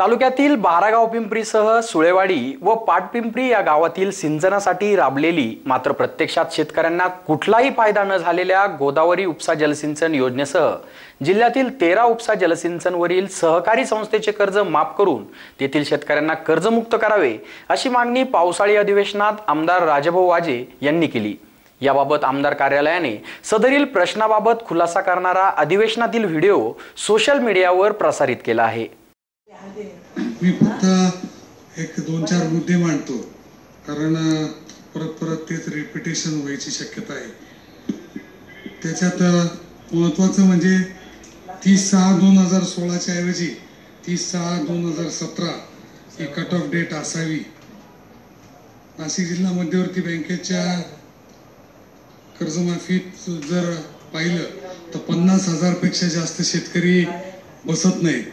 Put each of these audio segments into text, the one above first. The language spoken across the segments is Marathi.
तालुक्यातील बारागाव पिंपरीसह सुळेवाडी व पाटपिंपरी या गावातील सिंचनासाठी राबलेली मात्र प्रत्यक्षात शेतकऱ्यांना कुठलाही फायदा न झालेल्या गोदावरी उपसा जलसिंचन योजनेसह जिल्ह्यातील तेरा उपसा जलसिंचनवरील सहकारी संस्थेचे कर्ज माफ करून तेथील शेतकऱ्यांना कर्जमुक्त करावे अशी मागणी पावसाळी अधिवेशनात आमदार राजभाऊ वाजे यांनी केली. याबाबत आमदार कार्यालयाने सदरील प्रश्नाबाबत खुलासा करणारा अधिवेशनातील व्हिडिओ सोशल मीडियावर प्रसारित केला आहे. मी फक्त एक दोन चार मुद्दे मांडतो. कारण परत परत तेच रिपिटेशन व्हायची शक्यता आहे. त्याच्यात महत्वाचं महत्त्वाचं म्हणजे तीस सहा दोन हजार सोळाच्या ऐवजी तीस सहा दोन हजार सतरा ही कट ऑफ डेट असावी. नाशिक जिल्हा मध्यवर्ती बँकेच्या कर्जमाफीत जर पाहिलं तर पन्नास हजारपेक्षा जास्त शेतकरी बसत नाहीत.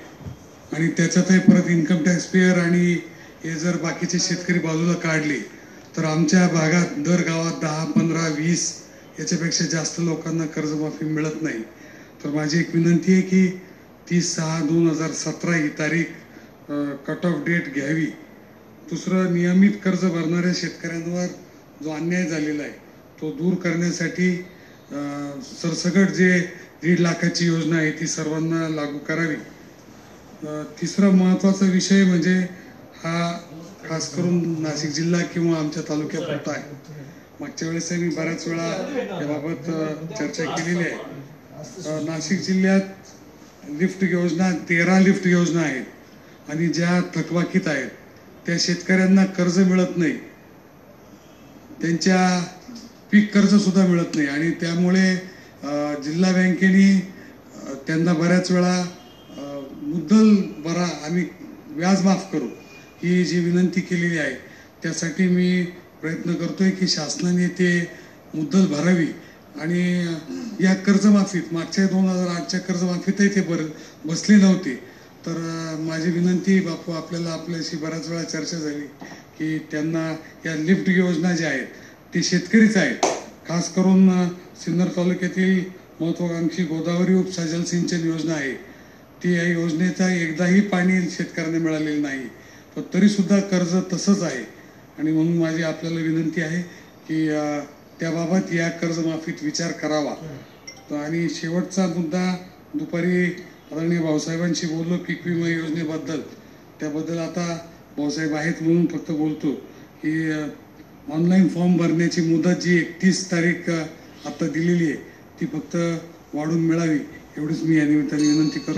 आणि त्याच्यातही परत इन्कम टॅक्स पेअर आणि हे जर बाकीचे शेतकरी बाजूला काढले तर आमच्या भागात दर गावात दहा पंधरा वीस याच्यापेक्षा जास्त लोकांना कर्जमाफी मिळत नाही. तर माझी एक विनंती आहे की तीस सहा दोन हजार सतरा ही तारीख कट ऑफ डेट घ्यावी. दुसरं नियमित कर्ज भरणाऱ्या शेतकऱ्यांवर जो अन्याय झालेला आहे तो दूर करण्यासाठी सरसगट सरसकट जे दीड लाखाची योजना आहे ती सर्वांना लागू करावी. तिसरा महत्त्वाचा विषय म्हणजे हा खास करून नाशिक जिल्हा किंवा आमच्या तालुक्यापुरता आहे. मागच्या वेळेस मी बऱ्याच वेळा याबाबत चर्चा केलेली आहे. नाशिक जिल्ह्यात लिफ्ट योजना तेरा लिफ्ट योजना आहेत आणि ज्या थकबाकीत आहेत त्या शेतकऱ्यांना कर्ज मिळत नाही. त्यांच्या पीक कर्ज सुद्धा मिळत नाही आणि त्यामुळे जिल्हा बँकेने त्यांना बऱ्याच वेळा मुद्दल भरा आम्ही व्याज माफ करू ही जी विनंती केलेली आहे त्यासाठी मी प्रयत्न करतोय की शासनाने ते मुद्दल भरावी आणि या कर्जमाफीत मागच्या दोन हजार आठच्या कर्जमाफीतही ते बर बसले नव्हते. तर माझी विनंती बापू आपल्याला आपल्याशी बऱ्याच वेळा चर्चा झाली की त्यांना या लिफ्ट योजना ज्या आहेत ते शेतकरीच आहेत. खास करून सिन्नर तालुक्यातील महत्वाकांक्षी गोदावरी उपसा जलसिंचन योजना आहे. ती या योजनेचा एकदाही पाणी शेतकऱ्यांना मिळालेलं नाही. पण तरीसुद्धा कर्ज तसंच आहे. आणि म्हणून माझी आपल्याला विनंती आहे की त्याबाबत या कर्जमाफीत विचार करावा. तर आणि शेवटचा मुद्दा दुपारी आदरणीय भाऊसाहेबांशी बोललो पीक विमा योजनेबद्दल. त्याबद्दल आता भाऊसाहेब आहेत म्हणून फक्त बोलतो की ऑनलाईन फॉर्म भरण्याची मुदत जी एकतीस तारीख आता दिलेली आहे ती फक्त वाढून मिळावी एवढीच मी या निमित्ताने विनंती करतो.